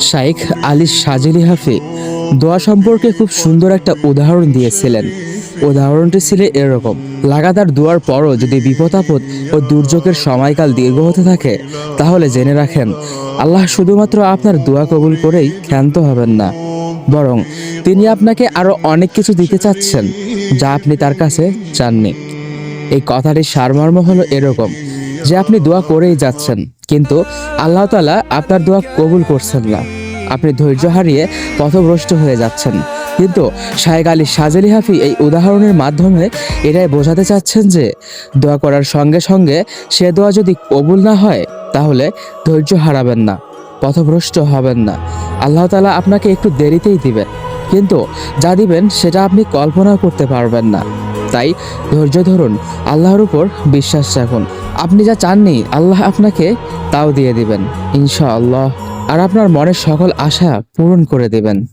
শাইখ আলী সাজিলি হাফি দোয়া সম্পর্কে খুব সুন্দর একটা উদাহরণ দিয়েছিলেন। উদাহরণটি ছিল এরকম, লাগাতার দোয়ার পরও যদি বিপদ আপদ ও দুর্যোগের সময়কাল দীর্ঘ হতে থাকে, তাহলে জেনে রাখেন, আল্লাহ শুধুমাত্র আপনার দোয়া কবুল করেই ক্ষান্ত হবেন না। বরং তিনি আপনাকে আরও অনেক কিছু দিতে চাচ্ছেন, যা আপনি তার কাছে চাননি। এই কথাটির সারমর্ম হলো এরকম যে আপনি দোয়া করেই যাচ্ছেন। কিন্তু আল্লাহ তালা আপনার দোয়া কবুল করছেন না। আপনি ধৈর্য হারিয়ে পথভ্রষ্ট হয়ে যাচ্ছেন। কিন্তু শায়েক আলী সাজেলি হাফি এই উদাহরণের মাধ্যমে এটাই বোঝাতে চাচ্ছেন যে, দোয়া করার সঙ্গে সঙ্গে সে দোয়া যদি কবুল না হয়, তাহলে ধৈর্য হারাবেন না, পথভ্রষ্ট হবেন না। আল্লাহ তালা আপনাকে একটু দেরিতেই দিবেন। কিন্তু যা দিবেন সেটা আপনি কল্পনা করতে পারবেন না। তাই ধৈর্য ধরুন, আল্লাহর উপর বিশ্বাস রাখুন। আপনি যা চাননি, আল্লাহ আপনাকে তাও দিয়ে দিবেন, ইনশাআল্লাহ। আর আপনার মনের সকল আশা পূরণ করে দেবেন।